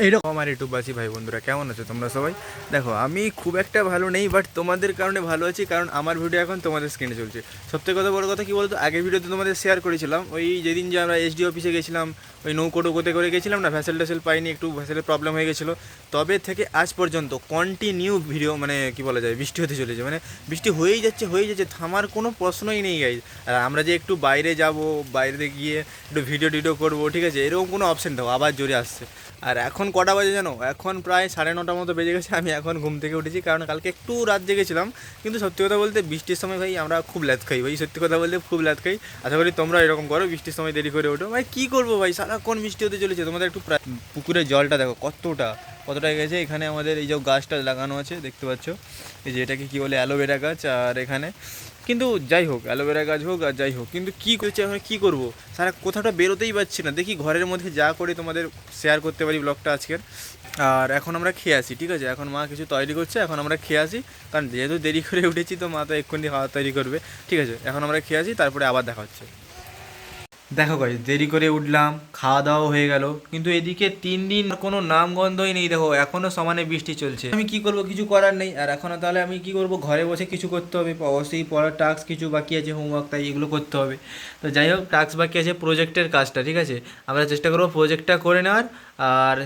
এইরকম। আমার ইউটিউববাসী ভাই বন্ধুরা, কেমন আছো তোমরা সবাই? দেখো, আমি খুব একটা ভালো নেই বাট তোমাদের কারণে ভালো আছি, কারণ আমার ভিডিও এখন তোমাদের স্ক্রিনে চলছে। সবথেকে কথা বড় কথা কী বলতো, আগের ভিডিওতে তোমাদের শেয়ার করেছিলাম, ওই যেদিন যে আমরা এসডি অফিসে গেছিলাম, ওই নৌকো টোকোতে করে গেছিলাম না ভ্যাসেল ট্যাসেল পাইনি, একটু ভ্যাসেলের প্রবলেম হয়ে গেছিল। তবে থেকে আজ পর্যন্ত কন্টিনিউ ভিডিও মানে কি বলা যায়, বৃষ্টি হতে চলেছে। মানে বৃষ্টি হয়েই যাচ্ছে হয়েই যাচ্ছে, থামার কোনো প্রশ্নই নেই গাইজ আর আমরা যে একটু বাইরে যাব, বাইরে গিয়ে একটু ভিডিও টিডিও করব, ঠিক আছে? এরকম কোনো অপশন থাকো আবার জোরে আসছে। আর এখন কটা বাজে জানো? এখন প্রায় সাড়ে নটার মতো বেজে গেছে, আমি এখন ঘুম থেকে উঠেছি, কারণ কালকে একটু রাত জেগেছিলাম, কিন্তু সত্যি কথা বলতে বৃষ্টির সময় ভাই আমরা খুব ল্যাদ খাই, ভাই, সত্যি কথা বলতে খুব ল্যাদ খাই। আশা করি তোমরা এরকম করো, বৃষ্টির সময় দেরি করে ওঠো। ভাই, কী করব ভাই? সারাক্ষণ বৃষ্টি হতে চলেছে, তোমাদের একটু পুকুরের জলটা দেখো কতটা কতটা গেছে। এখানে আমাদের এই যে গাছটা লাগানো আছে, দেখতে পাচ্ছ। এই যে এটাকে কী বলে, অ্যালোভেরা গাছ, আর এখানে কিন্তু যাই হোক অ্যালোভেরা গাছ হোক আর যাই হোক, কিন্তু কী করছে এখন কী করব? সারা কোথাওটা বেরোতেই পারছি না। দেখি ঘরের মধ্যে যা করে তোমাদের শেয়ার করতে পারি ব্লগটা আজকের। আর এখন আমরা খেয়ে আসি, ঠিক আছে? এখন মা কিছু তৈরি করছে, এখন আমরা খেয়ে আসি। কারণ যেহেতু দেরি করে উঠেছি তো মা তো এক্ষুনি খাওয়া তৈরি করবে, ঠিক আছে? এখন আমরা খেয়ে আসি, তারপরে আবার দেখা হচ্ছে। দেখো গাইজ দেরি করে উঠলাম খাওয়া দাওয়া হয়ে গেল, কিন্তু এদিকে তিন দিন কোনো নাম গন্ধই নেই, দেখো, এখনও সমানে বৃষ্টি চলছে। আমি কি করব, কিছু করার নেই, আর এখনও তাহলে আমি কি করব, ঘরে বসে কিছু করতে হবে অবশ্যই পড়ার টাস্ক কিছু বাকি আছে হোমওয়ার্ক তাই এগুলো করতে হবে। তো যাই হোক টাস্ক বাকি আছে প্রজেক্টের কাজটা, ঠিক আছে? আমরা চেষ্টা করব প্রজেক্টটা করে নেওয়ার, আর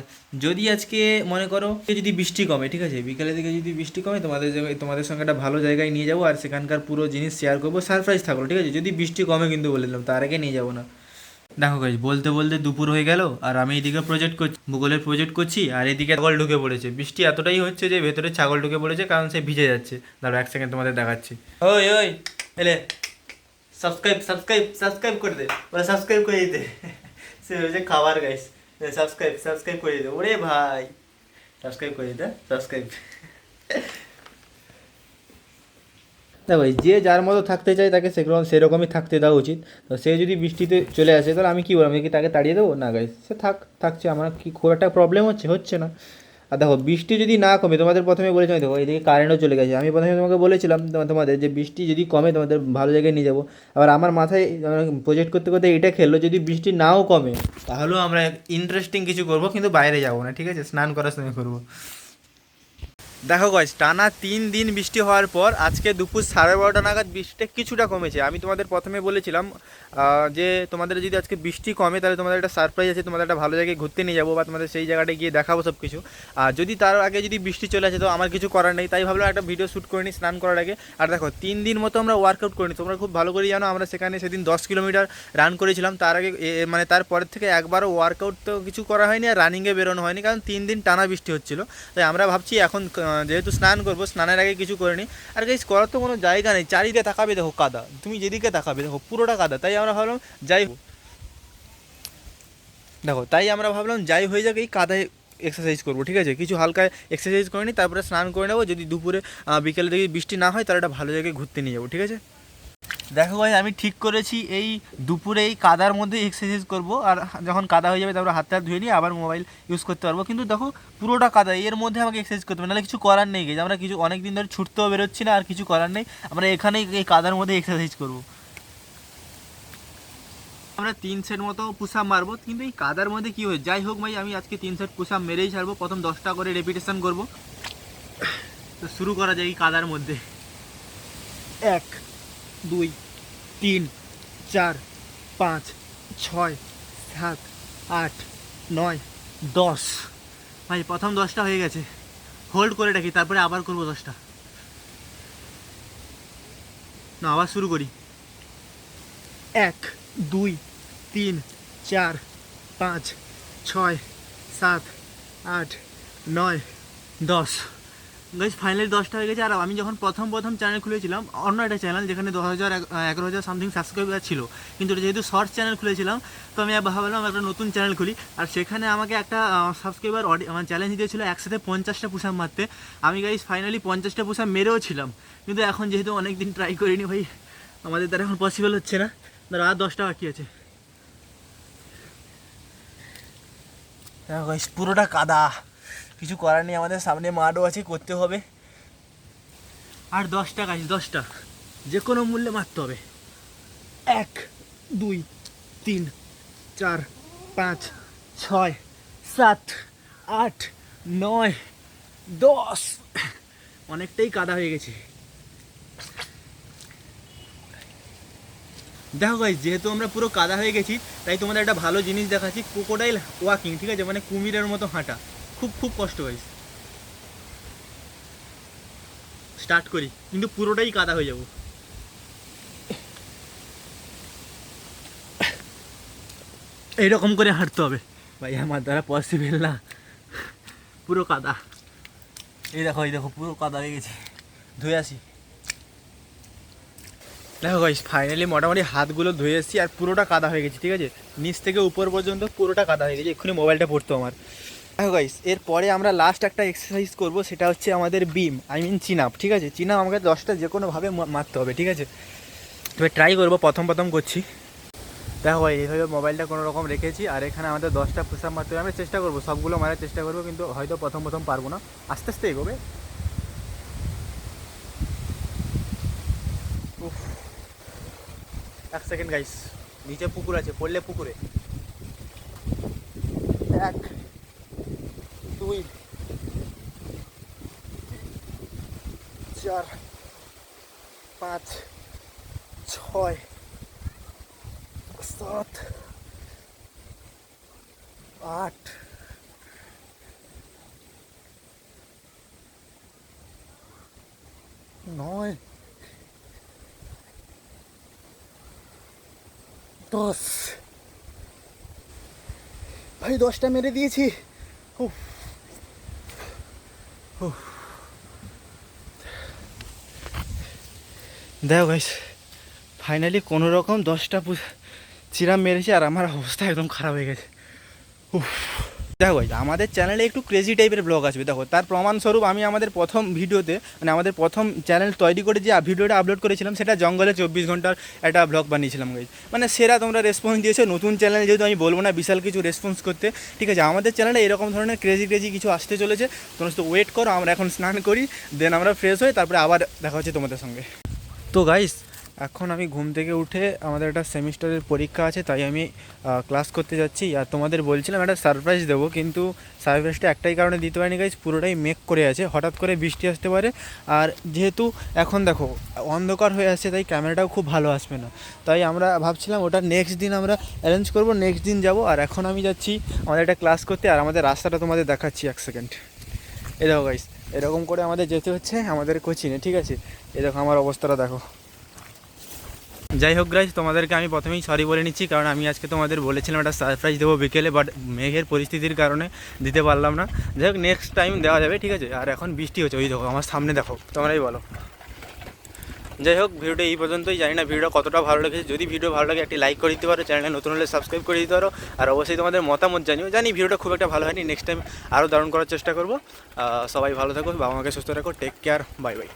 যদি আজকে মনে করো যদি বৃষ্টি কমে, ঠিক আছে? বিকালের দিকে যদি বৃষ্টি কমে, তোমাদের তোমাদের সঙ্গে একটা ভালো জায়গায় নিয়ে যাব, আর সেখানকার পুরো জিনিস শেয়ার করব সারপ্রাইজ থাকল, ঠিক আছে? যদি বৃষ্টি কমে কিন্তু বলে দিলাম, তার আগে নিয়ে যাব না। দেখো গাইজ বলতে বলতে দুপুর হয়ে গেল, আর আমি এদিকে প্রজেক্ট করছি ভূগোলের প্রজেক্ট করছি, আর এদিকে ছাগল ঢুকে পড়েছে। বৃষ্টি এতটাই হচ্ছে যে ভেতরে ছাগল ঢুকে পড়েছে, কারণ সে ভিজে যাচ্ছে। দাঁড়ো এক সেকেন্ড তোমাদের দেখাচ্ছি। ওই ওই, এলে সাবস্ক্রাইব সাবস্ক্রাইব সাবস্ক্রাইব করে দে, ওরা সাবস্ক্রাইব করে দিতে। সে হচ্ছে খাবার গাইস সাবস্ক্রাইব সাবস্ক্রাইব করে দিতে। ওরে ভাই সাবস্ক্রাইব করে দিতে সাবস্ক্রাইব দেখো যে যার মতো থাকতে চায় তাকে সেরকম সেরকমই থাকতে দেওয়া উচিত। তো সে যদি বৃষ্টিতে চলে আসে, তাহলে আমি কী বলব? আমি কি তাকে তাড়িয়ে দেবো? না গাইস সে থাক, থাকছে। আমার কি খুব একটা প্রবলেম হচ্ছে হচ্ছে না। আর দেখো, বৃষ্টি যদি না কমে, তোমাদের প্রথমে বলেছিলাম, দেখো, এদিকে কারেন্টও চলে গেছে। আমি প্রথমে তোমাকে বলেছিলাম, তোমা- তোমাদের যে বৃষ্টি যদি কমে, তোমাদের ভালো জায়গায় নিয়ে যাব। আবার আমার মাথায় প্রজেক্ট করতে করতে এটা খেললো, যদি বৃষ্টি নাও কমে, তাহলেও আমরা ইন্টারেস্টিং কিছু করব, কিন্তু বাইরে যাব না, ঠিক আছে? স্নান করার সময় করব। দেখো গাইজ টানা তিন দিন বৃষ্টি হওয়ার পর আজকে দুপুর সাড়ে বারোটা নাগাদ বৃষ্টিটা কিছুটা কমেছে। আমি তোমাদের প্রথমে বলেছিলাম যে তোমাদের যদি আজকে বৃষ্টি কমে, তাহলে তোমাদের একটা সারপ্রাইজ আছে, তোমাদের একটা ভালো জায়গায় ঘুরতে নিয়ে যাব বা তোমাদের সেই জায়গাটায় গিয়ে দেখাবো সব কিছু আর যদি তার আগে যদি বৃষ্টি চলে আসে, তো আমার কিছু করার নেই, তাই ভাবলাম একটা ভিডিও শ্যুট করে নিই স্নান করার আগে। আর দেখো, তিন দিন মতো আমরা ওয়ার্কআউট করিনি, তোমরা খুব ভালো করে জানো, আমরা সেখানে সেদিন দশ কিলোমিটার রান করেছিলাম। তার আগে মানে তারপরের থেকে একবারও ওয়ার্কআউট তো কিছু করা হয়নি, আর রানিংয়ে বেরোনো হয়নি, কারণ তিন দিন টানা বৃষ্টি হচ্ছিল। তাই আমরা ভাবছি এখন যেহেতু স্নান করব, স্নানের আগে কিছু করে নিই আর গাইস করার তো কোনো জায়গা নেই, চারিদিকে তাকাবে দেখো কাদা। তুমি যেদিকে তাকাবে দেখো পুরোটা কাদা। তাই আমরা ভাবলাম যাই দেখো, তাই আমরা ভাবলাম যাই হয়ে যাক এই কাদায় এক্সারসাইজ করব, ঠিক আছে? কিছু হালকা এক্সারসাইজ করে নিই তারপরে স্নান করে নেব। যদি দুপুরে বিকেলে দেখি বৃষ্টি না হয়, তাহলে একটা ভালো জায়গায় ঘুরতে নিয়ে যাব, ঠিক আছে? দেখো ভাই আমি ঠিক করেছি, এই দুপুরে এই কাদার মধ্যে এক্সারসাইজ করব, আর যখন কাদা হয়ে যাবে তারপরে হাত হাত ধুয়ে নিয়ে আবার মোবাইল ইউজ করতে পারব। কিন্তু দেখো, পুরোটা কাদা, এর মধ্যে আমাকে এক্সারসাইজ করতে হবে, নাহলে কিছু করার নেই গেছে আমরা কিছু অনেক দিন ধরে ছুটতেও বেরোচ্ছি না, আর কিছু করার নেই। আমরা এখানেই এই কাদার মধ্যে এক্সারসাইজ করব। আমরা তিন সেট মতো পুশ আপ মারবো, কিন্তু এই কাদার মধ্যে কী হয় যাই হোক ভাই, আমি আজকে তিন সেট পুশ আপ মেরেই ছাড়বো। প্রথম দশটা করে রেপিটেশন করব। তো শুরু করা যায় এই কাদার মধ্যে। এক। দুই, তিন, চার, পাঁচ, ছয়, সাত, আট, নয়, দশ। ভাই, প্রথম দশটা হয়ে গেছে। হোল্ড করে রাখি, তারপরে আবার করব দশটা। না, আবার শুরু করি। এক, দুই, তিন, চার, পাঁচ, ছয়, সাত, আট, নয়, দশ। গাইজ ফাইনালি দশটা হয়ে গেছে আর আমি যখন প্রথম প্রথম চ্যানেল খুলেছিলাম, অন্য একটা চ্যানেল যেখানে দশ হাজার এগারো হাজার সামথিং সাবস্ক্রাইবার ছিল। কিন্তু যেহেতু শর্ট চ্যানেল খুলেছিলাম, তো আমি ভাবলাম একটা নতুন চ্যানেল খুলি। আর সেখানে আমাকে একটা সাবস্ক্রাইবার অডি আমার চ্যালেঞ্জ দিয়েছিল একসাথে পঞ্চাশটা পুষাম মারতে। আমি গাইজ ফাইনালি পঞ্চাশটা পুষাম মেরেও ছিলাম। কিন্তু এখন যেহেতু অনেক দিন ট্রাই করিনি ভাই, আমাদের দ্বারা এখন পসিবল হচ্ছে না। ধরো আর দশটা বাকি আছে। পুরোটা কাদা। কিছু করার নেই, আমাদের সামনে মাঠও আছে, করতে হবে। আর দশটা গাছ, দশটা, যে কোনো মূল্যে মারতে হবে। এক, দুই, তিন, চার, পাঁচ, ছয়, সাত, আট, নয়, দশ। অনেকটাই কাদা হয়ে গেছে। দেখো ভাই যেহেতু আমরা পুরো কাদা হয়ে গেছি, তাই তোমাদের একটা ভালো জিনিস দেখাচ্ছি কোকোডাইল ওয়াকিং ঠিক আছে? মানে কুমিরের মতো হাঁটা। খুব খুব কষ্ট হয় স্টার্ট করি, কিন্তু পুরোটাই কাদা হয়ে যাব। এইরকম করে হাঁটতে হবে। ভাই, আমার দ্বারা পসিবল না। পুরো কাদা। এই দেখো এই দেখো, পুরো কাদা হয়ে গেছে। ধুয়ে আসি। দেখো গাইস ফাইনালি মোটামুটি হাতগুলো ধুয়ে এসেছি আর পুরোটা কাদা হয়ে গেছে, ঠিক আছে? নিচ থেকে উপর পর্যন্ত পুরোটা কাদা হয়ে গেছে। এক্ষুনি মোবাইলটা পড়তো আমার। দেখো গাইস এরপরে আমরা লাস্ট একটা এক্সারসাইজ করব, সেটা হচ্ছে আমাদের বিম আই মিন চিন আপ ঠিক আছে? চিন আপ আমাকে দশটা যে কোনোভাবে মারতে হবে, ঠিক আছে? তবে ট্রাই করব, প্রথম প্রথম করছি। দেখো ভাই এইভাবে মোবাইলটা কোনো রকম রেখেছি, আর এখানে আমাদের দশটা পুশ আপ মারতে হবে। আমি চেষ্টা করব, সবগুলো মারার চেষ্টা করব, কিন্তু হয়তো প্রথম প্রথম পারব না। আস্তে আস্তে এগোবে। এক সেকেন্ড গাইস নিচে পুকুর আছে, পড়লে পুকুরে। এক। দুই। চার পাঁচ ছয় সাত আট নয় দশ। ভাই দশটা মেরে দিয়েছি। উফ। দেখো গাইস ফাইনালি কোনো রকম দশটা চিরা মেরেছি আর আমার অবস্থা একদম খারাপ হয়ে গেছে। উফ দেখো, আমাদের চ্যানেলে একটু ক্রেজি টাইপের ব্লগ আসবে। দেখো, তার প্রমাণস্বরূপ আমি আমাদের প্রথম ভিডিওতে মানে আমাদের প্রথম চ্যানেল তৈরি করে যে ভিডিওটা আপলোড করেছিলাম, সেটা জঙ্গলে চব্বিশ ঘণ্টার একটা ব্লগ বানিয়েছিলাম গাইজ মানে সেরা তোমরা রেসপন্স দিয়েছ, নতুন চ্যানেল যেহেতু আমি বলব না বিশাল কিছু রেসপন্স করতে, ঠিক আছে? আমাদের চ্যানেলে এরকম ধরনের ক্রেজি ক্রেজি কিছু আসতে চলেছে। তোমরা শুধু ওয়েট করো, আমরা এখন স্নান করি দেন আমরা ফ্রেশ হই তারপরে আবার দেখা হচ্ছে তোমাদের সঙ্গে। তো গাইস এখন আমি ঘুম থেকে উঠে আমাদের একটা সেমিস্টারের পরীক্ষা আছে, তাই আমি ক্লাস করতে যাচ্ছি। আর তোমাদের বলছিলাম একটা সারপ্রাইজ দেবো, কিন্তু সারপ্রাইজটা একটাই কারণে দিতে পারিনি গাইজ পুরোটাই মেক করে আছে, হঠাৎ করে বৃষ্টি আসতে পারে। আর যেহেতু এখন দেখো, অন্ধকার হয়ে আসছে, তাই ক্যামেরাটাও খুব ভালো আসবে না। তাই আমরা ভাবছিলাম ওটা নেক্সট দিন আমরা অ্যারেঞ্জ করব নেক্সট দিন যাব। আর এখন আমি যাচ্ছি আমাদের একটা ক্লাস করতে, আর আমাদের রাস্তাটা তোমাদের দেখাচ্ছি এক সেকেন্ড এই দেখো গাইস এরকম করে আমাদের যেতে হচ্ছে, আমাদের কোচিনে, ঠিক আছে? এই দেখো, আমার অবস্থাটা দেখো। যাই হোক গাইজ তোমাদেরকে আমি প্রথমেই সরি বলে নিচ্ছি, কারণ আমি আজকে তোমাদের বলেছিলাম একটা সারপ্রাইজ দেবো বিকেলে বাট মেঘের পরিস্থিতির কারণে দিতে পারলাম না। যাই হোক নেক্সট টাইম দেওয়া যাবে, ঠিক আছে? আর এখন বৃষ্টি হচ্ছে, ওই দেখো, আমার সামনে দেখো, তোমরাই বলো। যাই হোক, ভিডিওটা এই পর্যন্তই, জানি না ভিডিওটা কতটা ভালো লেগেছে। যদি ভিডিও ভালো লাগে, একটি লাইক করে দিতে পারো চ্যানেলে নতুন হলে সাবস্ক্রাইব করে দিতে পারো, আর অবশ্যই তোমাদের মতামত জানিও। জানি ভিডিওটা খুব একটা ভালো হয়নি নেক্সট টাইম আরও দারুণ করার চেষ্টা করব। সবাই ভালো থাকো, বাবা মাকে সুস্থ রাখো টেক কেয়ার বাই বাই